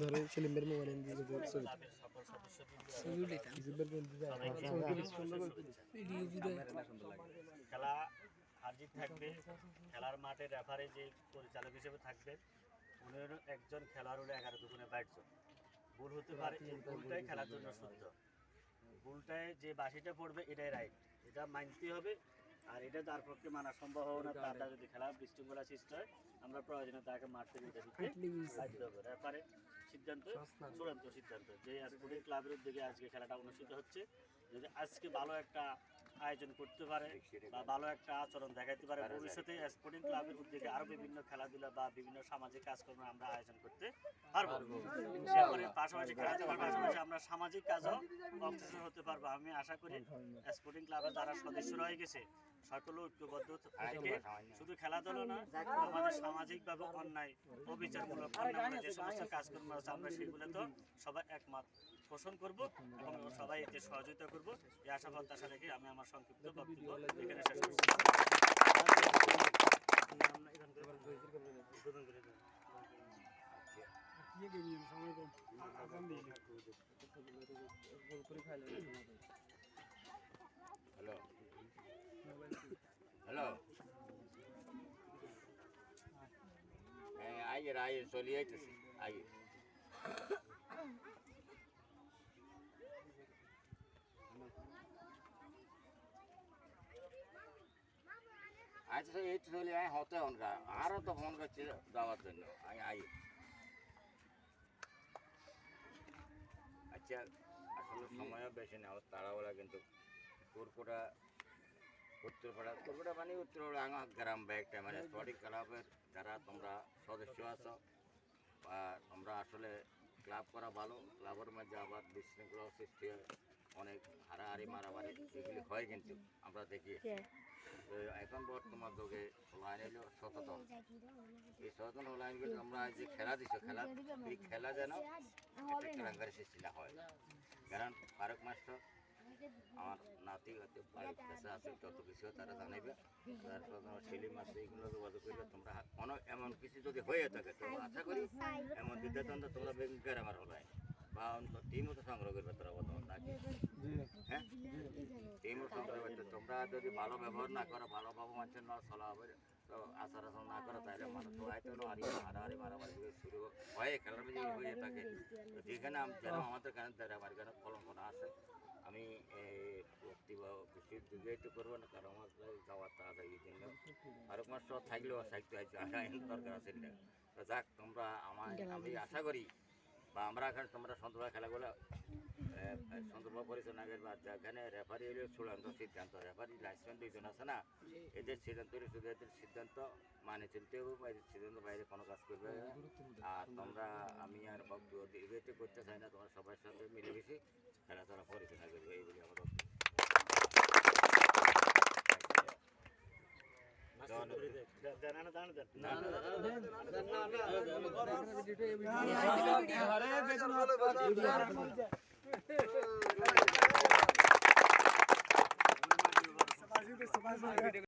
ধরো সেলিমের মোবাইল দিয়ে ছবি। সকল সদস্যবৃন্দ জিবের কিন্তু খেলা হারজিত থাকবে। খেলার মাঠে রেফারি যে পরিচালক হিসেবে থাকবে উনি হলো একজন খেলোয়াড় হলো এগারো দুগুণে বাইশজন ভুল হতে পারে এই ভুলটাই খেলার জন্য শুদ্ধ। ভুলটায় যে বাসিটা পড়বে এটাই রাইট এটা মানতে হবে। আর এটা তার পক্ষে মানা সম্ভব হবে না। তার যদি খেলা বিশৃঙ্খলা সৃষ্টি হয় আমরা প্রয়োজনে তাকে মারতে দিতে বাধ্য হবে। রেফারে সিদ্ধান্ত চূড়ান্ত সিদ্ধান্ত যে স্পোর্টিং ক্লাবের উদ্যোগে আজকে খেলাটা অনুষ্ঠিত হচ্ছে। যদি আজকে ভালো একটা আয়োজন করতে পারে বা ভালো একটা আচরণ দেখাইতে পারে ভবিষ্যতে স্পোর্টিং ক্লাবের উদ্যোগে আরও বিভিন্ন খেলাধুলা বা বিভিন্ন সামাজিক কাজকর্ম আমরা আয়োজন করতে পারব। পাশাপাশি খেলাধুলার পাশাপাশি আমরা সামাজিক কাজও অগ্রসর হতে পারব। আমি আশা করি স্পোর্টিং ক্লাবের যারা সদস্য রয়ে গেছে, সকলে ঐক্যবদ্ধ থেকে শুধু খেলাধুলা না, আমাদের সামাজিকভাবে অন্যায়, অবিচারমূলক যে সমস্ত কাজকর্ম আছে, আমরা সেগুলো তো সবাই একমত। পোষণ করব এবং সবাই এতে সহযোগিতা করব। এই আশা প্রত্যাশা রেখে আমি আমার সংক্ষিপ্ত বক্তব্য এখানে শেষ করছি। হ্যালো হ্যালো হ্যাঁ আইয়ে আইয়ে। চলে আচ্ছা এই চলে আয়, হতে হনকা আরও তো ফোন করছি যাওয়ার জন্য। আই আই আচ্ছা আসলে সময়ও বেশি নেওয়া তাড়াবেলা কিন্তু। কুরকুটা উত্তরপাড়া কুরকুটা মানে উত্তরপাড়া, আঙা গ্রাম ব্যাগটা মানে স্পটিং ক্লাবের যারা তোমরা সদস্য আছো, বা তোমরা আসলে ক্লাব করা ভালো, ক্লাবের মধ্যে আবার বিশৃঙ্খলা সৃষ্টি হয়। অনেক হারাহারি মারামারি এগুলি হয় কিন্তু আমরা দেখি। এখন বর্তমান যুগে লাইন হলো সচেতন। এই সচেতন লাইনগুলো আমরা যে খেলা দিচ্ছ খেলা এই খেলা যেন একটা কেলেঙ্কারি সৃষ্টি না হয়। কারণ ফারুক মাস্টার আমার নাতি হচ্ছে বাড়ির কাছে আছে যত কিছু তারা জানাইবে। তারপর তোমার সেলিম আছে এইগুলো যোগাযোগ করলে তোমরা কোনো এমন কিছু যদি হয়ে থাকে তো আশা করি এমন বিদ্যাতন্ত্র তোমরা বেঙ্কের আমার হলো বা টিমও তো সংগ্রহ করবে তোরা বর্তমান নাকি? হ্যাঁ? টিমও সংগ্রহ করতে তোমরা যদি ভালো ব্যবহার না করো ভালোভাবে মানুষের না চলা হবে তো আচার আচরণ না করো তাহলে মানুষ তো হয়তো হারি হারাহারি মারামারি শুরু হয় খেলার মধ্যে হয়ে থাকে তো যেখানে আম- যেন আমাদের কারণে তারা আমার কারণে কলঙ্কনা আছে। আমি বেশি দীর্ঘায়িত করব না কারণ আমার যাওয়ার তাড়াতাড়ি জন্য। আরেক মাস তো থাকলেও সাহিত্য আছে দরকার আছে তো যাক তোমরা আমার আমি আশা করি বা আমরা এখানে তোমরা সন্তর্ভা খেলাগুলো সন্তর্ভা পরিচালনা বা যেখানে রেফারি হলে, চূড়ান্ত সিদ্ধান্ত। রেফারি লাইসেন্স দুইজন আছে না এদের সিদ্ধান্ত শুধু এদের সিদ্ধান্ত মানে চলতে হবে এদের সিদ্ধান্ত বাইরে কোনো কাজ করবে। আর তোমরা, আমি আর বক্তব্য করতে চাই না, তোমরা সবার সাথে মিলেমিশে খেলাধুলা পরিচালনা করবে এই বলে আমার বক্তব্য। মাস্টার